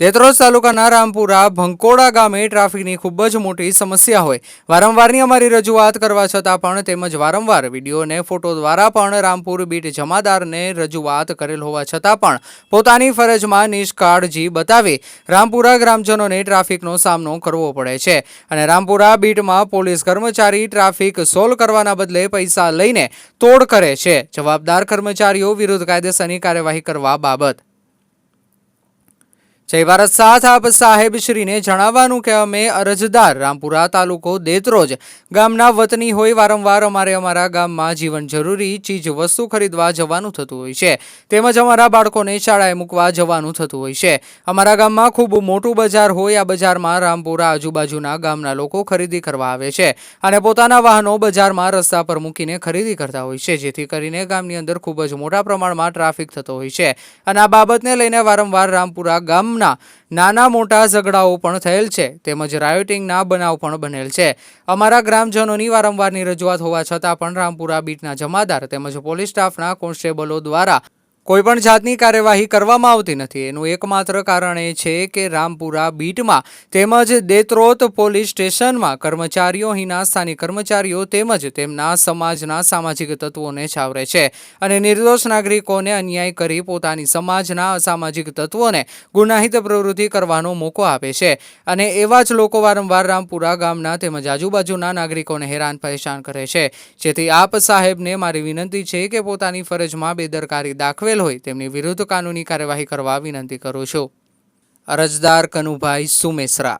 દેત્રોજ તાલુકાના રામપુરા ભંકોડા ગામે ટ્રાફિકની ખૂબ જ મોટી સમસ્યા હોય. વારંવારની અમારી રજૂઆત કરવા છતાં પણ તેમજ વારંવાર વીડિયો અને ફોટો દ્વારા પણ રામપુર બીટ જમાદારને રજૂઆત કરેલ હોવા છતાં પણ પોતાની ફરજમાં નિષ્કાળજી બતાવી રામપુરા ગ્રામજનોને ટ્રાફિકનો સામનો કરવો પડે છે અને રામપુરા બીટમાં પોલીસ કર્મચારી ટ્રાફિક સોલ્વ કરવાના બદલે પૈસા લઈને તોડ કરે છે. જવાબદાર કર્મચારીઓ વિરુદ્ધ કાયદેસરની કાર્યવાહી કરવા બાબત જય ભારત સાથ, આપ સાહેબ શ્રીને જણાવવાનું કે અમે અરજદાર, રામપુરા તાલુકો દેતરોજ ગામના વતની હોય, વારંવાર અમારે અમારા ગામમાં જીવન જરૂરી ચીજ, વસ્તુ ખરીદવા જવાનું થતું હોય છે. તેમજ અમારા બાળકોને શાળાએ મૂકવા જવાનું થતું હોય છે. અમારા ગામમાં ખૂબ મોટું બજાર હોય, આ બજારમાં રામપુરા આજુબાજુના ગામના લોકો ખરીદી કરવા આવે છે અને પોતાના વાહનો બજારમાં રસ્તા પર મૂકીને ખરીદી કરતા હોય છે, જેથી કરીને ગામની અંદર ખૂબ જ મોટા પ્રમાણમાં ટ્રાફિક થતો હોય છે. અને આ બાબતને લઈને વારંવાર રામપુરા ગામના નાના મોટા ઝઘડાઓ પણ થયેલ છે, તેમજ રાયોટિંગના બનાવ પણ બનેલ છે. અમારા ગ્રામજનોની વારંવારની રજૂઆત હોવા છતાં પણ રામપુરા બીટના જમાદાર તેમજ પોલીસ સ્ટાફના કોન્સ્ટેબલો દ્વારા કોઈ પણ જાતની કાર્યવાહી કરવામાં આવતી નથી. એનું એકમાત્ર કારણ એ છે કે રામપુરા બીટમાં તેમજ દેત્રોત પોલીસ સ્ટેશનમાં કર્મચારીઓ અહીંના સ્થાનિક કર્મચારીઓ તેમજ તેમના સમાજના સામાજિક તત્વોને છાવરે છે અને નિર્દોષ નાગરિકોને અન્યાય કરી પોતાની સમાજના અસામાજિક તત્વોને ગુનાહિત પ્રવૃત્તિ કરવાનો મોકો આપે છે. અને એવા જ લોકો વારંવાર રામપુરા ગામના તેમજ આજુબાજુના નાગરિકોને હેરાન પરેશાન કરે છે. જેથી આપ સાહેબને મારી વિનંતી છે કે પોતાની ફરજમાં બેદરકારી દાખવેલ હોય તેમની વિરુદ્ધ કાનૂની કાર્યવાહી કરવા વિનંતી કરું છું. અરજદાર કનુભાઈ સુમેસરા